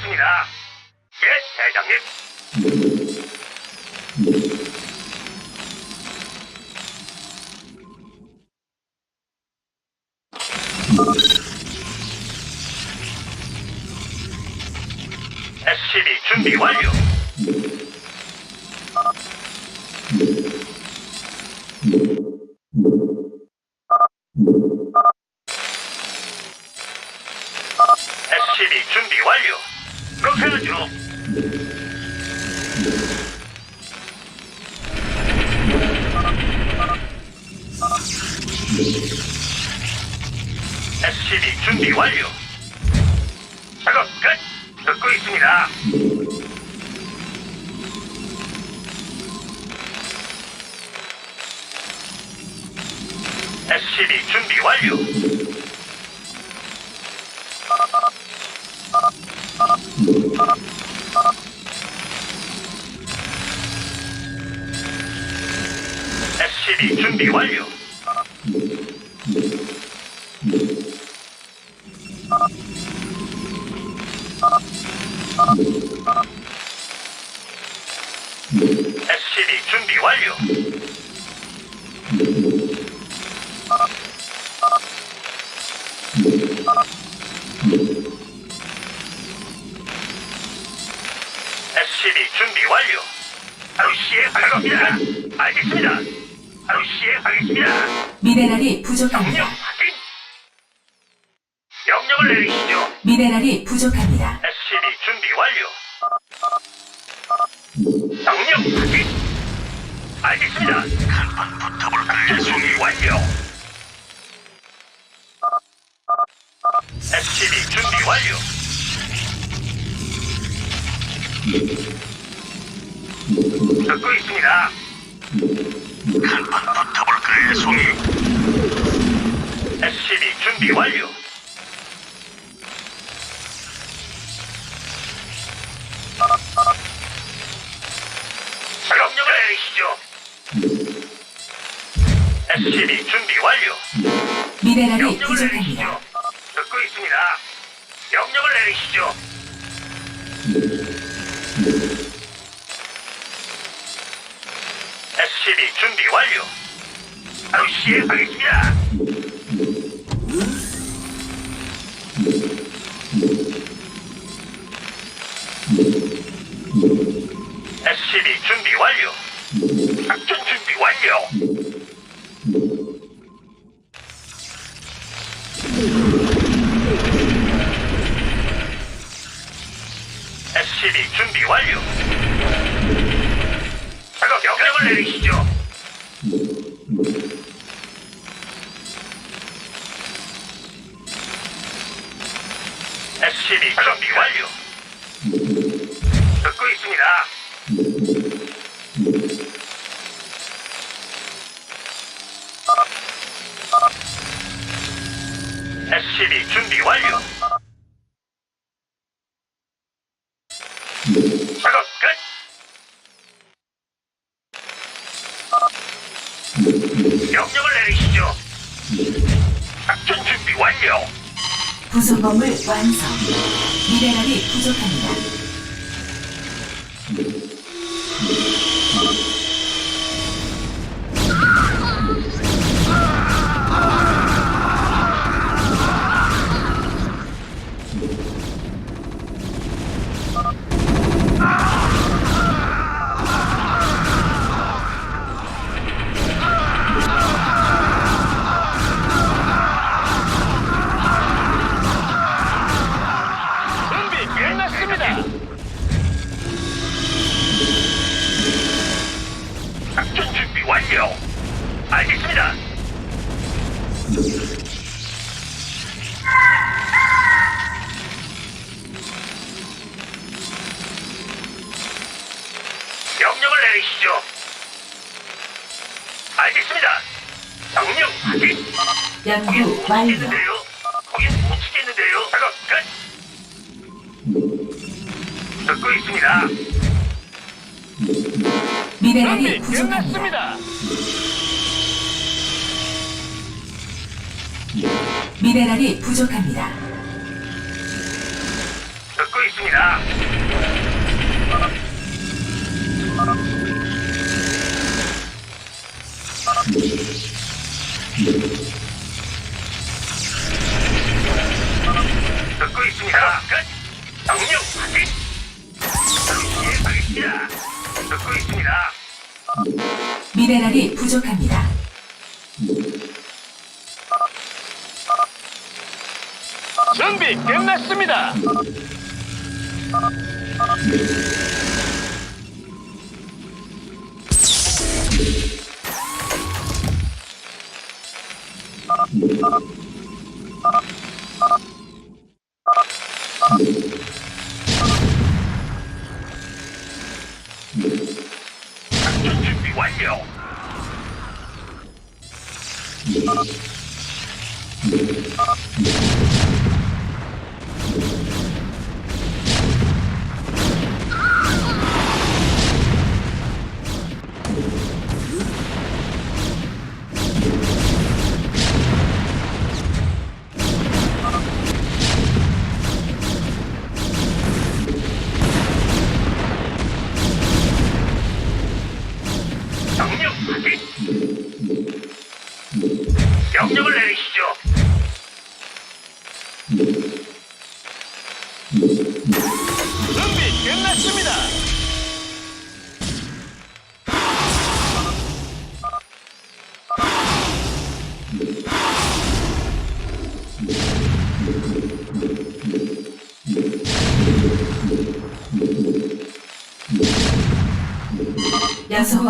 있습니다. 예, 대장님. 듣고 있습니다. 한번 붙어볼까요, 송이? SCB 준비 완료. 명령을 내리시죠. SCB 준비 완료. 미네랄이 명령을 부족합니다. 내리시죠. 듣고 있습니다. 명령을 내리시죠. SCB 준비 완료. 바로 시행하겠습니다. SCB 준비 완료. 작전 준비 완료. 명령을 내리시죠. 작전 준비 완료. 건물 완성. 미네랄이 부족합니다. 명령을 내리시죠. 알겠습니다. 명령 확인. 연구 완료. 치겠는데요? 거긴 못 치겠는데요? 작업 끝. 듣고 있습니다. 미네랄이 부족합니다. 미네랄이 부족합니다. 듣고 있습니다. 듣고 있습니다. 끝. 확인. 바로 시행하겠습니다. 듣고 있습니다. 미네랄이 부족합니다. 준비 끝났습니다.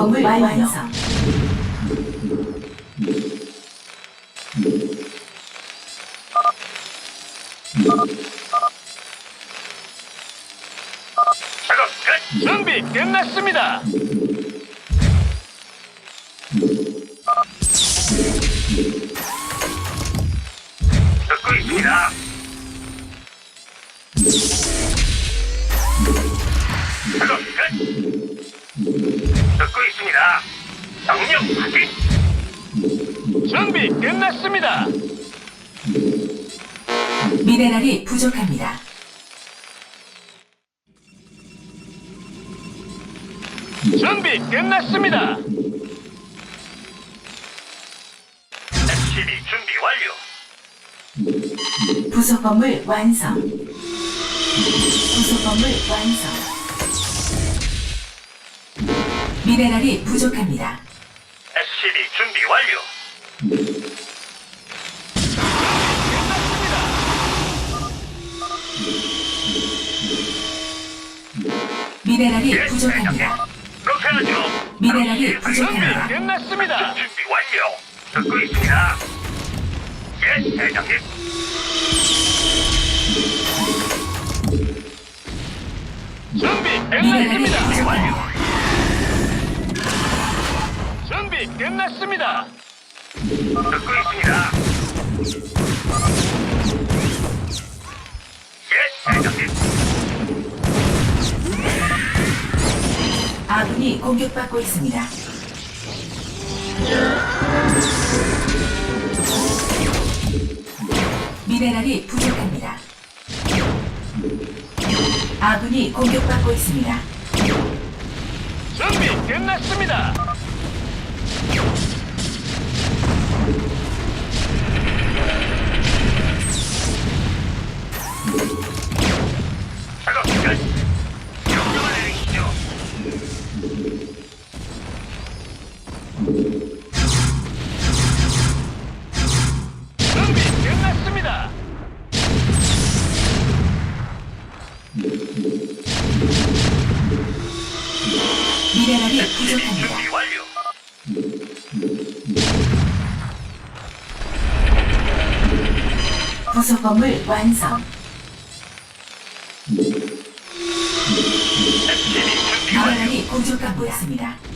연소범을 완성. 작업 끝. 준비 끝났습니다. 듣고 있습니다. 작업 끝. 듣고 있습니다. 정령 확인. 준비 끝났습니다. 미네랄이 부족합니다. 준비 끝났습니다. SCB 준비 완료. 부속 건물 완성. 부속 건물 완성. 미네랄이 부족합니다. SCB 준비 완료. 미네랄이 예, 부족합니다. 대장님. 그렇게 하죠. 미네랄이 부족합니다. 끝났습니다. 준비 완료. 듣고 있습니다. 예, 대장님. 준비 미네랄이 끝났습니다. 부족합니다. 준비 끝났습니다. 듣고 있습니다. 예, 대장님. 아군이 공격받고 있습니다. 미네랄이 부족합니다. 아군이 공격받고 있습니다. 준비 끝났습니다. 미네랄이 부족합니다. 준비 완료. 부속 건물 완성. SCB 준비 완료. 미네랄이 공격받고 있습니다.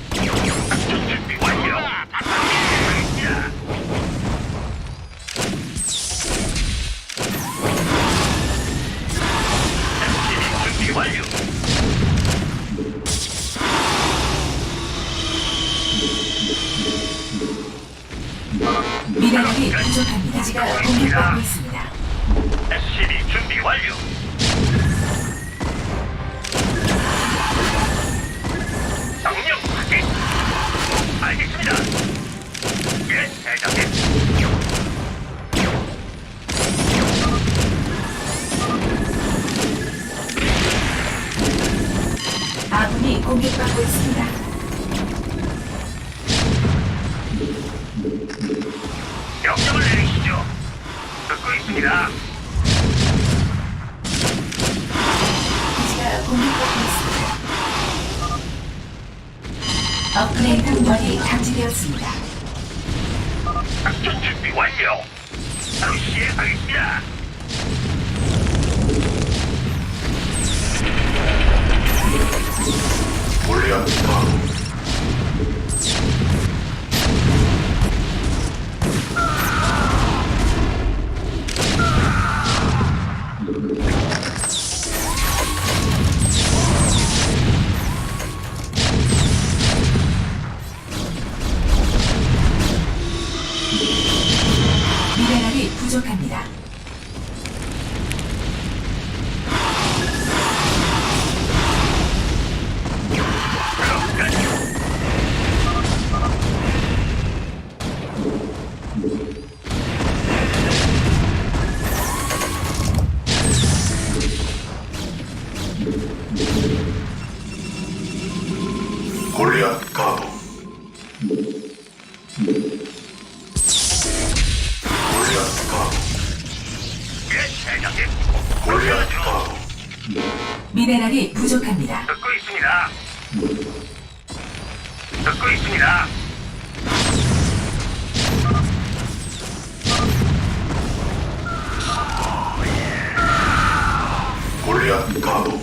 대장님. 미네랄이 부족합니다. 듣고 있습니다. 듣고 있습니다. 골리앗 가도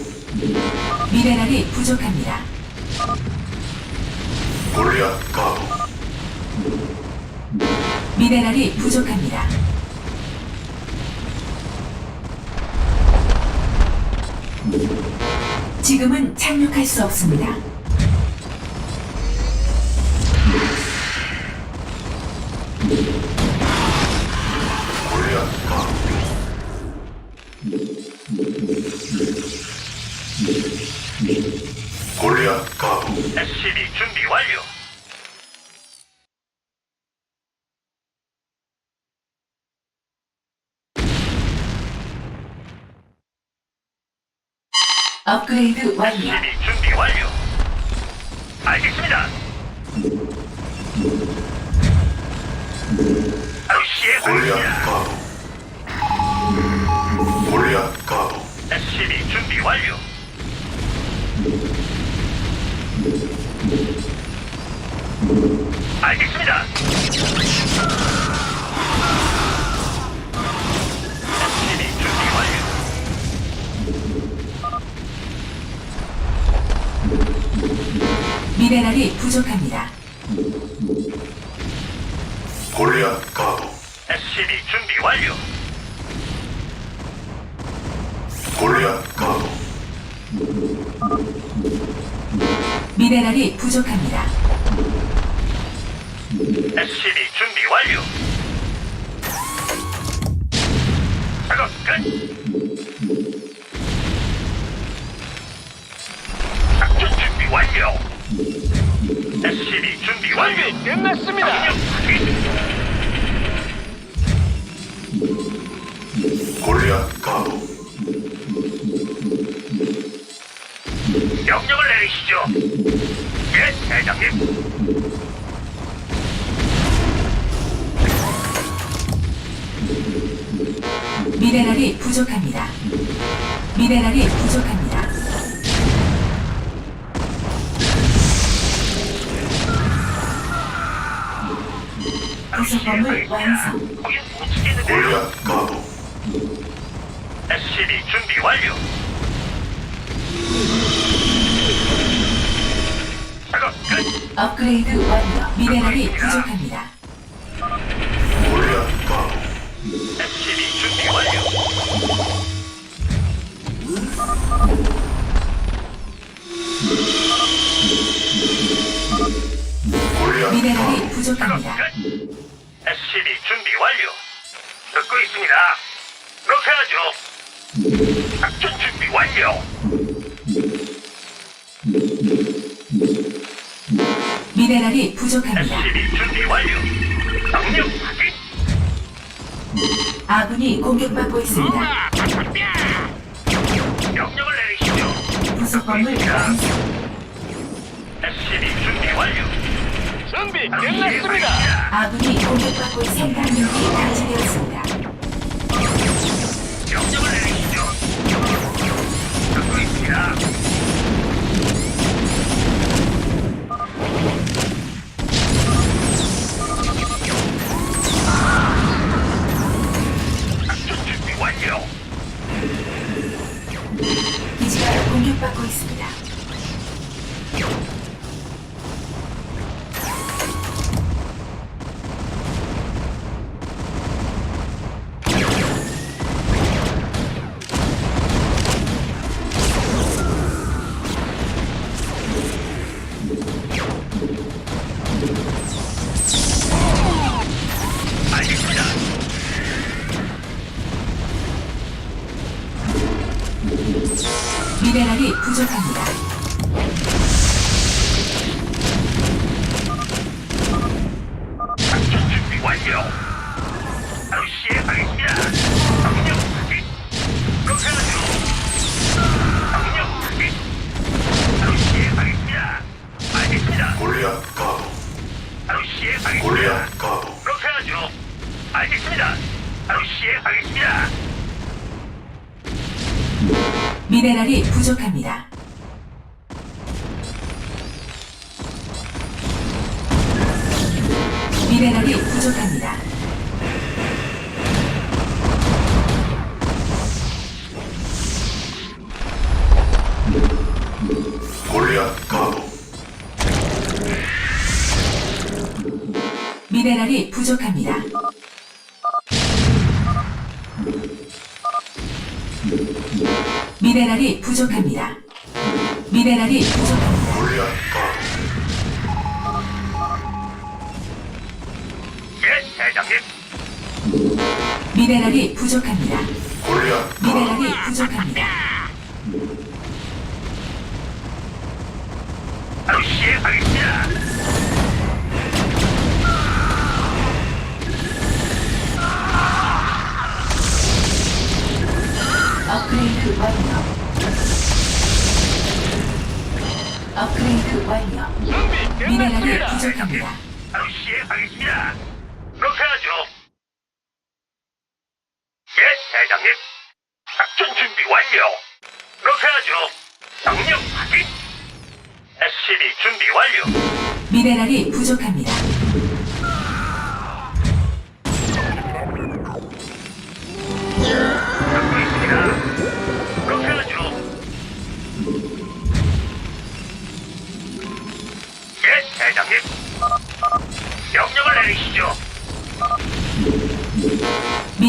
미네랄이 부족합니다. 골리앗 가도 미네랄이 부족합니다. 지금은 착륙할 수 없습니다. 골리앗 가도 가도 SCB 준비 완료. 업그레이드 완료. 준비 완료. 알겠습니다. 바로 골리앗 시행하겠습니다. 가도 골리앗 가도 SCB 준비 완료. 알겠습니다. 미네랄이 부족합니다. 골리앗 가도 SCB 준비 완료. 골리앗 가도 미네랄이 부족합니다. SCB 준비 완료. 작업 끝. 작전 준비 완료. SCB 준비 완료. 준비 끝났습니다. 골리앗 가도 명령을 내리시죠. 예, 대장님. 미네랄이 부족합니다. 미네랄이 부족합니다. 완성. 거긴 못 치겠는데요. 골리앗 가도 SCB 준비 완료. 작업 끝. 업그레이드 완료. 미네랄이 부족합니다. 골리앗 가도 SCB 준비 완료. 골리앗 미네랄이 작업 부족합니다. 끝. SCB 준비 완료. 듣고 있습니다. 하죠. 작전 준비 완료. 미네랄이 부족합니다. SCB 준비 완료. 명령 확인. 아군이 공격받고 있습니다. 명령을 내리시죠. 구성범을 완성. 완료. 준비 바로 끝났습니다. 시행하겠습니다. 아군이 공격받고 있습니다. 생산력이 감지되었습니다. 공격받고 있습니다. 골리앗 가도. 바로 시행하겠습니다. 골리앗 가도. 그렇게 하죠. 알겠습니다. 바로 시행하겠습니다. 미네랄이 부족합니다. 미네랄이 부족합니다. 골리앗 가도. 미네랄이 부족합니다. 미네랄이 부족합니다. 미네랄이 부족합니다. 예, 대장님. 미네랄이 부족합니다. 미네랄이 부족합니다. 바로 시행하겠습니다. 업그레이드 완료. 업그레이드 완료. 준비 미네랄이 끝났습니다. 부족합니다. 바로 시행하겠습니다. 그렇게 하죠. 예, 대장님. 작전 준비 완료. 그렇게 하죠. 명령 확인. SCB 준비 완료. 미네랄이 부족합니다.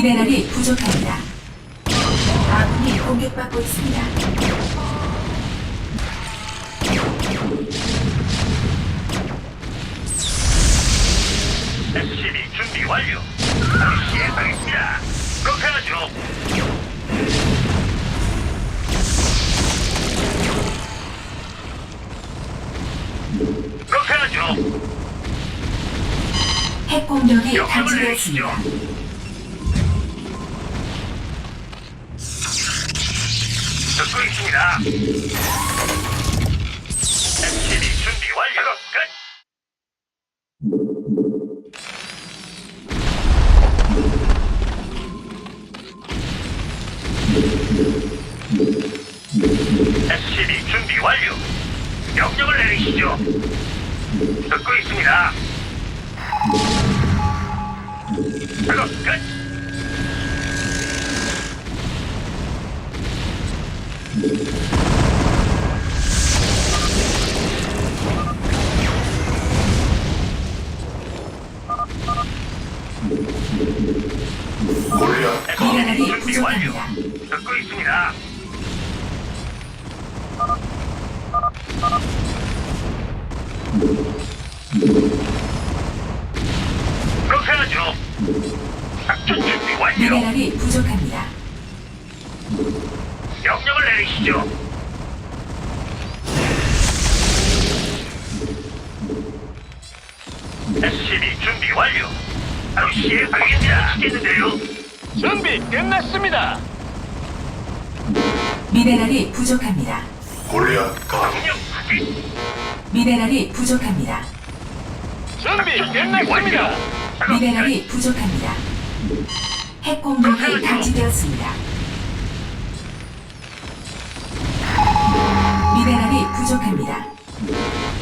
미네랄이 부족합니다. 아군이 공격받고 있습니다. SCB 준비 완료. 시행하겠습니다. 그렇게 하죠. 그렇게 하죠. 핵 공격이 감지되었습니다. 내리시죠. 있습니다. SCB 준비 완료. 끝. SCB 준비 완료. 명령을 내리시죠. 듣고 있습니다. 작업 끝. 골리앗 가도. 미네랄이 준비 완료. 부족합니다. 듣고 있습니다. 그렇게 하죠. 작전 준비 완료. 미네랄이 부족합니다. 내리시죠. SCB 준비 완료. 바로 시행하겠습니다. 시겠는데요. 준비 끝났습니다. 미네랄이 부족합니다. 골리앗. 명령 확인. 끝. 미네랄이 부족합니다. 준비 끝났습니다. 미네랄이 부족합니다. 핵 공격이 감지되었습니다. 부족합니다.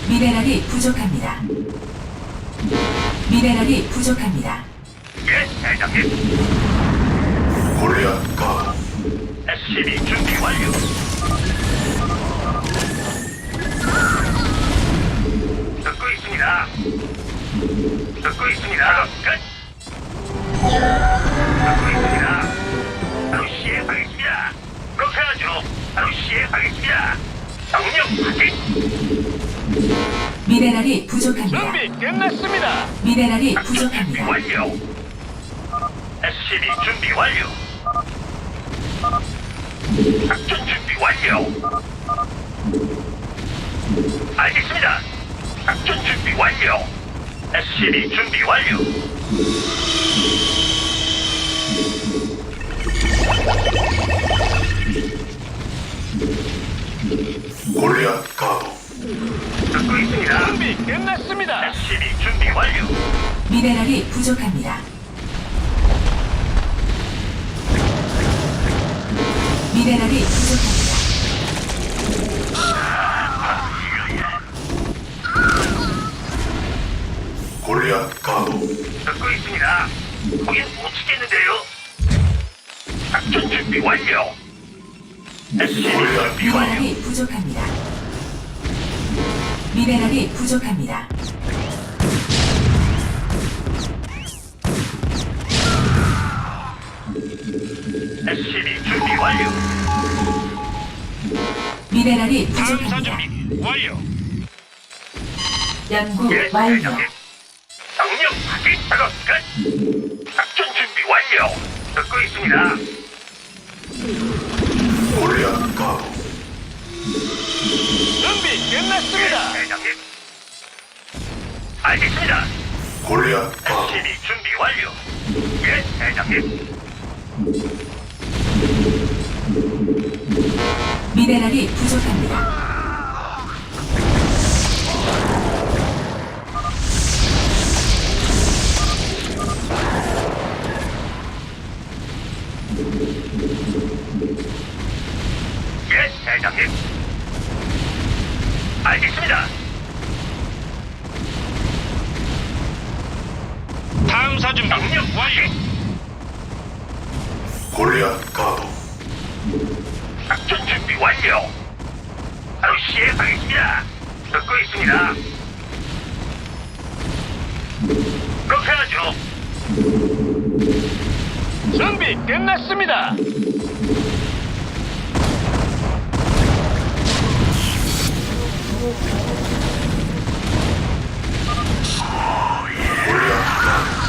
미네랄이 부족합니다. 미네랄이 부족합니다. 예, 대장님. 골리앗 가도 SCB 준비 완료. 듣고 있습니다. 듣고 있습니다. 끝. 듣고 있습니다. 바로 시행하겠습니다. 그렇게 하죠. 바로 시행하겠습니다. 미네랄이 부족합니다. 준비 끝났습니다. 미네랄이 준비 부족합니다. 완료. SCB 준비 완료. 작전 준비 완료. 알겠습니다. 작전 준비 완료. SCB 준비 완료. 골리앗 가도 듣고 있습니다. 준비 끝났습니다. SCB 준비 완료. 미네랄이 부족합니다. 미네랄이 부족합니다. 골리앗 가도 듣고 있습니다. 거긴 못 치겠는데요. 작전 준비 완료. SCB 완료. 미네랄이 부족합니다. 미네랄이 부족합니다. SCB 준비 완료. 미네랄이 탐사 부족합니다. 준비 완료. 연구 예, 완료. 대장님. 정령 확인 작업 끝. 작전 준비 완료. 듣고 있습니다. 골리앗 가도 준비 끝났습니다. 대장님. 알겠습니다. 골리앗 가도 SCB 준비 완료. 예, 대장님. 미네랄이 부족합니다. 대장님. 알겠습니다. 탐사 준비 정령 완료. 골리앗 가도 작전 준비 완료. 바로 시행하겠습니다. 듣고 있습니다. 그렇게 하죠. 준비 끝났습니다. Ah!